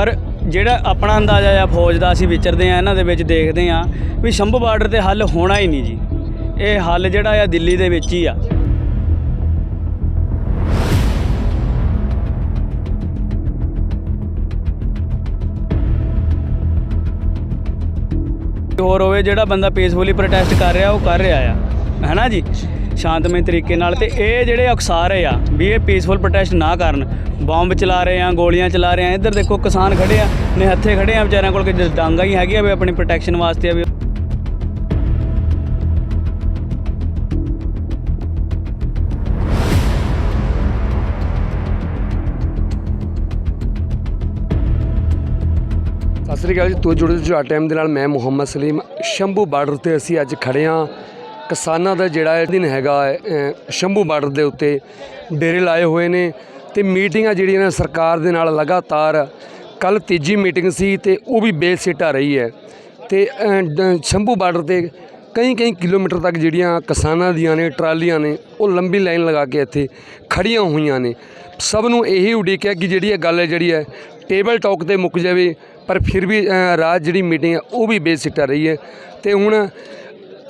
ਪਰ ਜਿਹੜਾ ਆਪਣਾ ਅੰਦਾਜ਼ਾ ਆ ਫੌਜ ਦਾ ਅਸੀਂ ਵਿਚਰਦੇ ਆ ਇਹਨਾਂ ਦੇ ਵਿੱਚ ਦੇਖਦੇ ਆ ਵੀ ਸ਼ੰਭੂ ਬਾਰਡਰ ਤੇ ਹੱਲ ਹੋਣਾ ਹੀ ਨਹੀਂ ਜੀ। ਇਹ ਹੱਲ ਜਿਹੜਾ ਆ ਦਿੱਲੀ ਦੇ ਵਿੱਚ ਹੀ ਆ। ਹੋਰ ਹੋਵੇ ਜਿਹੜਾ ਬੰਦਾ ਪੀਸਫੁਲੀ ਪ੍ਰੋਟੈਸਟ ਕਰ ਰਿਹਾ, ਉਹ ਕਰ ਰਿਹਾ ਆ। ਹੈਨਾ ਜੀ? ਸ਼ਾਂਤਮਈ ਤਰੀਕੇ ਨਾਲ ਤੇ ਇਹ ਜਿਹੜੇ ਅਕਸਾਰ ਰਹੇ ਆ ਵੀ ਇਹ ਪੀਸਫੁਲ ਪ੍ਰੋਟੈਸਟ ਨਾ ਕਰਨ ਬੰਬ ਚਲਾ ਰਹੇ ਆ, ਗੋਲੀਆਂ ਚਲਾ ਰਹੇ ਆ, ਇੱਧਰ ਦੇਖੋ ਕਿਸਾਨ ਖੜੇ ਆ, ਨੇ ਹੱਥੇ ਖੜੇ ਆ, ਵਿਚਾਰਿਆਂ ਕੋਲ ਕਿ ਡਾਂਗਾ ਹੀ ਹੈਗੀਆਂ ਵੀ ਆਪਣੀ ਪ੍ਰੋਟੈਕਸ਼ਨ ਵਾਸਤੇ ਆ ਵੀ ਸਤਿ ਸ੍ਰੀ ਅਕਾਲ ਜੀ, ਤੋ ਜੁੜੇ ਜੋ ਟਾਈਮ ਦੇ ਨਾਲ, ਮੈਂ ਮੁਹੰਮਦ ਸਲੀਮ, ਸ਼ੰਭੂ ਬਾਰਡਰ ਤੇ ਅਸੀਂ ਅੱਜ ਖੜੇ ਹਾਂ। ਕਿਸਾਨਾਂ ਦਾ ਜਿਹੜਾ ਇਹ ਦਿਨ ਹੈਗਾ ਸ਼ੰਭੂ ਬਾਰਡਰ ਦੇ ਉੱਤੇ ਡੇਰੇ ਲਾਏ ਹੋਏ ਨੇ ਤੇ ਮੀਟਿੰਗਾਂ ਜਿਹੜੀਆਂ ਨੇ ਸਰਕਾਰ ਦੇ ਨਾਲ ਲਗਾਤਾਰ ਕੱਲ ਤੀਜੀ ਮੀਟਿੰਗ ਸੀ ਤੇ ਉਹ ਵੀ ਬੇਸਿੱਟਾ ਰਹੀ ਹੈ। ਤੇ ਅ, ਸ਼ੰਭੂ ਬਾਰਡਰ ਤੇ ਕਈ ਕਈ ਕਿਲੋਮੀਟਰ ਤੱਕ ਜਿਹੜੀਆਂ ਕਿਸਾਨਾਂ ਦੀਆਂ ਨੇ ਟਰਾਲੀਆਂ ਨੇ ਉਹ ਲੰਬੀ ਲਾਈਨ ਲਗਾ ਕੇ ਇੱਥੇ ਖੜੀਆਂ ਹੋਈਆਂ ਨੇ। ਸਭ ਨੂੰ ਇਹੀ ਉਡੀਕ ਹੈ ਕਿ ਜਿਹੜੀ ਇਹ ਗੱਲ ਹੈ ਜਿਹੜੀ ਹੈ ਟੇਬਲ ਟਾਕ ਤੇ ਮੁੱਕ ਜਾਵੇ ਪਰ ਫਿਰ ਵੀ ਅ, ਰਾਤ ਜਿਹੜੀ ਮੀਟਿੰਗ ਹੈ ਉਹ ਵੀ ਬੇਸਿੱਟਾ ਰਹੀ ਹੈ। ਤੇ ਹੁਣ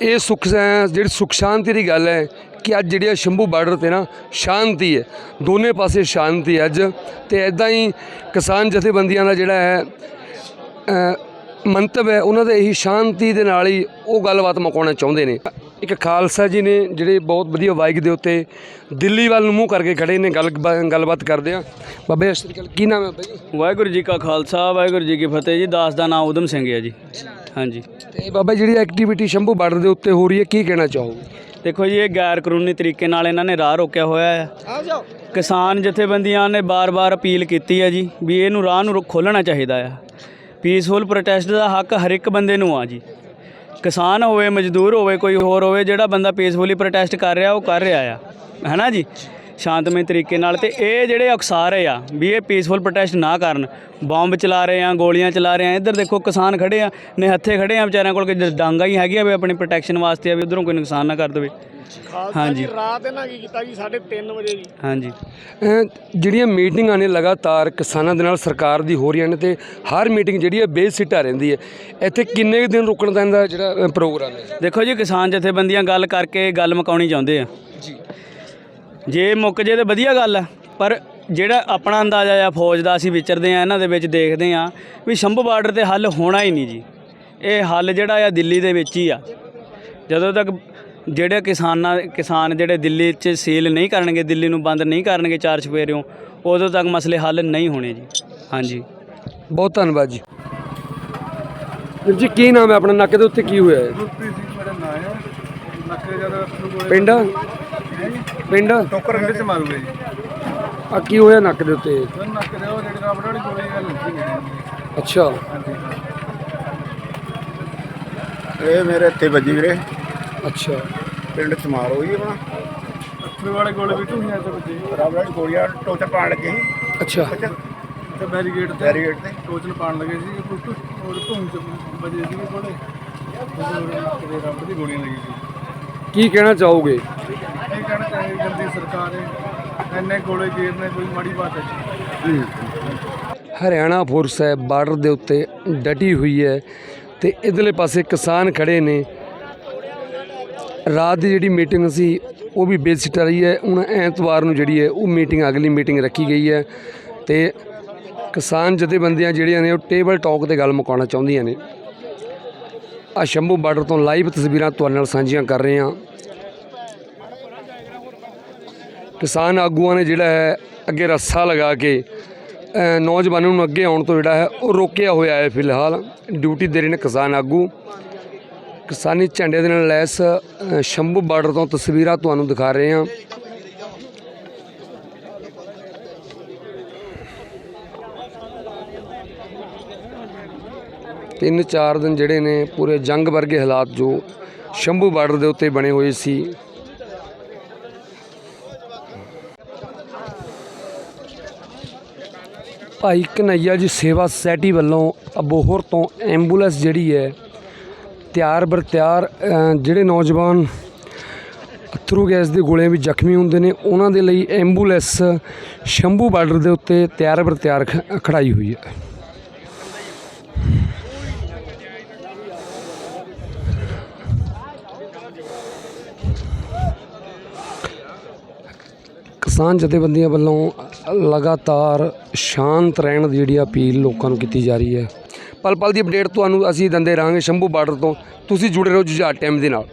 ਇਹ ਸੁਖ ਜਿਹੜੀ ਸੁਖ ਸ਼ਾਂਤੀ ਦੀ ਗੱਲ ਹੈ ਕਿ ਅੱਜ ਜਿਹੜੀ ਹੈ ਸ਼ੰਭੂ ਬਾਰਡਰ ਤੇ ਨਾ ਸ਼ਾਂਤੀ ਹੈ, ਦੋਨੇ ਪਾਸੇ ਸ਼ਾਂਤੀ ਹੈ ਅੱਜ। ਤੇ ਐਦਾਂ ਹੀ ਕਿਸਾਨ ਜਥੇਬੰਦੀਆਂ ਦਾ ਜਿਹੜਾ ਹੈ ਮੰਤਵ ਹੈ, ਉਹਨਾਂ ਦੇ ਇਹੀ ਸ਼ਾਂਤੀ ਦੇ ਨਾਲ ਹੀ ਉਹ ਗੱਲਬਾਤ ਮੁਕਾਉਣਾ ਚਾਹੁੰਦੇ ਨੇ। ਇੱਕ ਖਾਲਸਾ ਜੀ ਨੇ ਜਿਹੜੇ ਬਹੁਤ ਵਧੀਆ ਬਾਈਕ ਦੇ ਉੱਤੇ ਦਿੱਲੀ ਵੱਲ ਨੂੰ ਮੂੰਹ ਕਰਕੇ ਖੜੇ ਨੇ ਗੱਲ, ਗੱਲਬਾਤ ਕਰਦੇ ਆ ਬਾਬੇ ਸਤਿ ਕੀ ਨਾਮ ਹੈ ਬਾਈ ਵਾਹਿਗੁਰੂ ਜੀ ਕਾ ਖਾਲਸਾ, ਵਾਹਿਗੁਰੂ ਜੀ ਕੀ ਫਤਿਹ ਜੀ। ਦਾਸ ਦਾ ਨਾਮ ਉਦਮ ਸਿੰਘ ਹੈ ਜੀ। ਹਾਂਜੀ। ਤੇ ਬਾਬਾ ਜਿਹੜੀ ਐਕਟੀਵਿਟੀ ਸ਼ੰਭੂ ਬਾਰਡਰ ਦੇ ਉੱਤੇ ਹੋ ਰਹੀ ਹੈ ਕੀ ਕਹਿਣਾ ਚਾਹੋਗੇ? ਦੇਖੋ ਜੀ ਇਹ ਗੈਰ ਕਾਨੂੰਨੀ ਤਰੀਕੇ ਨਾਲ ਇਹਨਾਂ ਨੇ ਰਾਹ ਰੋਕਿਆ ਹੋਇਆ ਹੈ। ਕਿਸਾਨ ਜਥੇਬੰਦੀਆਂ ਨੇ ਬਾਰ-ਬਾਰ ਅਪੀਲ ਕੀਤੀ ਹੈ ਜੀ ਵੀ ਇਹਨੂੰ ਰਾਹ ਨੂੰ ਖੋਲ੍ਹਣਾ ਚਾਹੀਦਾ ਆ ਪੀਸਫੁਲ ਪ੍ਰੋਟੈਸਟ ਦਾ ਹੱਕ ਹਰ ਇੱਕ ਬੰਦੇ ਨੂੰ ਆ ਜੀ। ਕਿਸਾਨ ਹੋਵੇ ਮਜ਼ਦੂਰ ਹੋਵੇ ਕੋਈ ਹੋਰ ਹੋਵੇ ਜਿਹੜਾ ਬੰਦਾ ਪੀਸਫੁਲੀ ਪ੍ਰੋਟੈਸਟ ਕਰ ਰਿਹਾ ਉਹ ਕਰ ਰਿਹਾ ਆ। ਹੈਨਾ ਜੀ? ਸ਼ਾਂਤਮਈ ਤਰੀਕੇ ਨਾਲ ਤੇ ਇਹ ਜਿਹੜੇ ਅਕਸਾਰ ਰਹੇ ਆ ਵੀ ਇਹ ਪੀਸਫੁਲ ਪ੍ਰੋਟੈਸਟ ਨਾ ਕਰਨ ਬੰਬ ਚਲਾ ਰਹੇ ਆ ਗੋਲੀਆਂ ਚਲਾ ਰਹੇ ਆ ਇੱਧਰ ਦੇਖੋ ਕਿਸਾਨ ਖੜੇ ਆ ਨੇ ਹੱਥੇ ਖੜੇ ਆ ਵਿਚਾਰਿਆਂ ਕੋਲ ਕਿ ਡਾਂਗਾ ਹੀ ਹੈਗੀਆਂ ਵੀ ਆਪਣੀ ਪ੍ਰੋਟੈਕਸ਼ਨ ਵਾਸਤੇ ਆ ਵੀ ਉਧਰੋਂ ਕੋਈ ਨੁਕਸਾਨ ਨਾ ਕਰ ਦੇਵੇ। ਹਾਂਜੀ। ਰਾਤ ਇਹਨਾਂ ਕੀ ਕੀਤਾ ਜੀ? 3:30 ਵਜੇ ਜੀ। ਹਾਂਜੀ। ਜਿਹੜੀਆਂ ਮੀਟਿੰਗਾਂ ਨੇ ਲਗਾਤਾਰ ਕਿਸਾਨਾਂ ਦੇ ਨਾਲ ਸਰਕਾਰ ਦੀ ਹੋ ਰਹੀਆਂ ਨੇ ਤੇ ਹਰ ਮੀਟਿੰਗ ਜਿਹੜੀ ਹੈ ਬੇਸਿੱਟਾ ਰਹਿੰਦੀ ਹੈ। ਇੱਥੇ ਕਿੰਨੇ ਕੁ ਦਿਨ ਰੁਕਣ ਦਾ ਇਹਦਾ ਜਿਹੜਾ ਪ੍ਰੋਗਰਾਮ ਹੈ? ਦੇਖੋ ਜੀ ਕਿਸਾਨ ਜਥੇਬੰਦੀਆਂ ਗੱਲ ਕਰਕੇ ਗੱਲ ਮੁਕਾਉਣੀ ਚਾਹੁੰਦੇ ਆ। ਜੀ ਮੁੱਕ ਜੇ ਤਾਂ ਵਧੀਆ ਗੱਲ ਆ ਪਰ ਜਿਹੜਾ ਆਪਣਾ ਅੰਦਾਜ਼ਾ ਆ ਫੌਜ ਦਾ ਅਸੀਂ ਵਿਚਰਦੇ ਆ ਇਹਨਾਂ ਦੇ ਵਿੱਚ ਦੇਖਦੇ ਆ ਵੀ ਸ਼ੰਭੂ ਬਾਰਡਰ ਤੇ ਹੱਲ ਹੋਣਾ ਹੀ ਨਹੀਂ ਜੀ। ਇਹ ਹੱਲ ਜਿਹੜਾ ਆ ਦਿੱਲੀ ਦੇ ਵਿੱਚ ਹੀ ਆ। ਜਦੋਂ ਤੱਕ ਜਿਹੜੇ ਕਿਸਾਨਾਂ ਕਿਸਾਨ ਜਿਹੜੇ ਦਿੱਲੀ 'ਚ ਸੇਲ ਨਹੀਂ ਕਰਨਗੇ ਦਿੱਲੀ ਨੂੰ ਬੰਦ ਨਹੀਂ ਕਰਨਗੇ ਚਾਰ ਚੁਫੇਰਿਓਂ ਉਦੋਂ ਤੱਕ ਮਸਲੇ ਹੱਲ ਨਹੀਂ ਹੋਣੇ ਜੀ। ਹਾਂਜੀ। ਬਹੁਤ ਧੰਨਵਾਦ ਜੀ। ਵੀਰ ਜੀ ਕੀ ਨਾਮ ਹੈ ਆਪਣਾ? ਨੱਕ ਦੇ ਉੱਤੇ ਕੀ ਹੋਇਆ ਹੈ? ਗੁਰਪ੍ਰੀਤ ਸਿੰਘ ਮੇਰਾ ਨਾਮ ਹੈ ਨੱਕੇ ਜਦ ਪਿੰਡ ਪਿੰਡ? ਟੋਕਰ ਖੰਡੇ ਚ ਮਾਰੂਗੇ ਜੀ। ਆ ਕੀ ਹੋਇਆ ਨੱਕ ਦੇ ਉੱਤੇ? ਨੱਕ ਦੇ ਉਹ ਜਿਹੜੀ ਰਬੜ ਵਾਲੀ ਗੋਲੀ ਗੱਲ ਲੱਗੀ ਨਹੀਂ ਅੱਛਾ। ਇਹ ਮੇਰੇ ਇੱਥੇ ਵੱਜੀ ਵੀਰੇ। ਅੱਛਾ। ਪਿੰਡ ਚਮਾਰ ਹੋਈ ਆਪਣਾ। ਅੱਖਰ ਵਾਲੇ ਗੋਲੇ ਵੀ ਢੂਹੀਆਂ ਤੇ ਵੱਜੇ। ਰਾਮ ਰਾਜ ਗੋਲੀਆਂ ਟੋਚਰ ਪਾਣ ਲੱਗੇ ਸੀ। ਅੱਛਾ। ਤੇ ਬੈਰੀਗੇਡ ਤੇ ਬੈਰੀਗੇਡ ਤੇ। ਟੋਚਨ ਪਾਣ ਲੱਗੇ ਸੀ। ਕੁੱਟ ਔਰ ਧੂਮ ਚ ਵੱਜੇ ਸੀ ਗੋਲੇ। ਤੇ ਰੱਬ ਦੀ ਗੋਲੀਆਂ ਲੱਗੀ ਸੀ। ਕੀ ਕਹਿਣਾ ਚਾਹੋਗੇ ਇਹ ਕਹਿਣਾ ਚਾਹੀਏ ਜਲਦੀ ਸਰਕਾਰ ਹੈ ਇੰਨੇ ਗੋਲੇ ਗੇਰਨੇ ਕੋਈ ਮਾੜੀ ਬਾਤ ਹੈ ਹਰਿਆਣਾ ਫੋਰਸ ਹੈ ਬਾਰਡਰ ਦੇ ਉੱਤੇ ਡਟੀ ਹੋਈ ਹੈ ਤੇ ਇਧਰਲੇ ਪਾਸੇ ਕਿਸਾਨ ਖੜੇ ਨੇ। ਰਾਤ ਦੀ ਜਿਹੜੀ ਮੀਟਿੰਗ ਸੀ, ਉਹ ਵੀ ਬੇਸਿੱਟ ਰਹੀ ਹੈ। ਹੁਣ ਐਤਵਾਰ ਨੂੰ ਜਿਹੜੀ ਹੈ, ਉਹ ਮੀਟਿੰਗ, ਅਗਲੀ ਮੀਟਿੰਗ ਰੱਖੀ ਗਈ ਹੈ ਤੇ ਕਿਸਾਨ ਜਥੇਬੰਦੀਆਂ ਜਿਹੜੀਆਂ ਨੇ, ਉਹ ਟੇਬਲ ਟਾਕ ਤੇ ਗੱਲ ਮੁਕਾਉਣਾ ਚਾਹੁੰਦੀਆਂ ਨੇ। ਆ ਸ਼ੰਭੂ ਬਾਰਡਰ ਤੋਂ ਲਾਈਵ ਤਸਵੀਰਾਂ ਤੁਹਾਡੇ ਨਾਲ ਸਾਂਝੀਆਂ ਕਰ ਰਹੇ ਹਾਂ। ਕਿਸਾਨ ਆਗੂਆਂ ਨੇ ਜਿਹੜਾ ਹੈ, ਅੱਗੇ ਰੱਸਾ ਲਗਾ ਕੇ ਨੌਜਵਾਨਾਂ ਨੂੰ ਅੱਗੇ ਆਉਣ ਤੋਂ ਜਿਹੜਾ ਹੈ, ਉਹ ਰੋਕਿਆ ਹੋਇਆ ਹੈ ਫਿਲਹਾਲ। ਡਿਊਟੀ ਦੇ ਰਹੇ ਨੇ ਕਿਸਾਨ ਆਗੂ। ਕਿਸਾਨੀ ਝੰਡੇ ਦੇ ਨਾਲ ਲੈਸ ਸ਼ੰਭੂ ਬਾਰਡਰ ਤੋਂ ਤਸਵੀਰਾਂ ਤੁਹਾਨੂੰ ਦਿਖਾ ਰਹੇ ਹਾਂ। ਤਿੰਨ ਚਾਰ ਦਿਨ ਜਿਹੜੇ ਨੇ ਪੂਰੇ ਜੰਗ ਵਰਗੇ ਹਾਲਾਤ ਜੋ ਸ਼ੰਭੂ ਬਾਰਡਰ ਦੇ ਉੱਤੇ ਬਣੇ ਹੋਏ ਸੀ। ਭਾਈ ਕਨਈਆ ਜੀ ਸੇਵਾ ਸੁਸਾਇਟੀ ਵੱਲੋਂ ਅਬੋਹਰ ਤੋਂ ਐਂਬੂਲੈਂਸ ਜਿਹੜੀ ਹੈ ਤਿਆਰ ਬਰ ਤਿਆਰ ਜਿਹੜੇ ਨੌਜਵਾਨ ਅਥਰੂ ਗੈਸ ਦੇ ਗੋਲਿਆਂ ਵਿੱਚ ਜ਼ਖਮੀ ਹੁੰਦੇ ਨੇ, ਉਹਨਾਂ ਦੇ ਲਈ ਐਂਬੂਲੈਂਸ ਸ਼ੰਭੂ ਬਾਰਡਰ ਦੇ ਉੱਤੇ ਤਿਆਰ ਬਰ ਤਿਆਰ ਖ- ਖੜਾਈ ਹੋਈ ਹੈ। ਕਿਸਾਨ ਜਥੇਬੰਦੀਆਂ ਵੱਲੋਂ ਲਗਾਤਾਰ ਸ਼ਾਂਤ ਰਹਿਣ ਦੀ ਜਿਹੜੀ ਅਪੀਲ ਲੋਕਾਂ ਨੂੰ ਕੀਤੀ ਜਾ ਰਹੀ ਹੈ। ਪਲ ਪਲ ਦੀ ਅਪਡੇਟ ਤੁਹਾਨੂੰ ਅਸੀਂ ਦਿੰਦੇ ਰਹਾਂਗੇ ਸ਼ੰਭੂ ਬਾਰਡਰ ਤੋਂ। ਤੁਸੀਂ ਜੁੜੇ ਰਹੋ ਜੁਝਾਰ ਟਾਈਮ ਦੇ ਨਾਲ।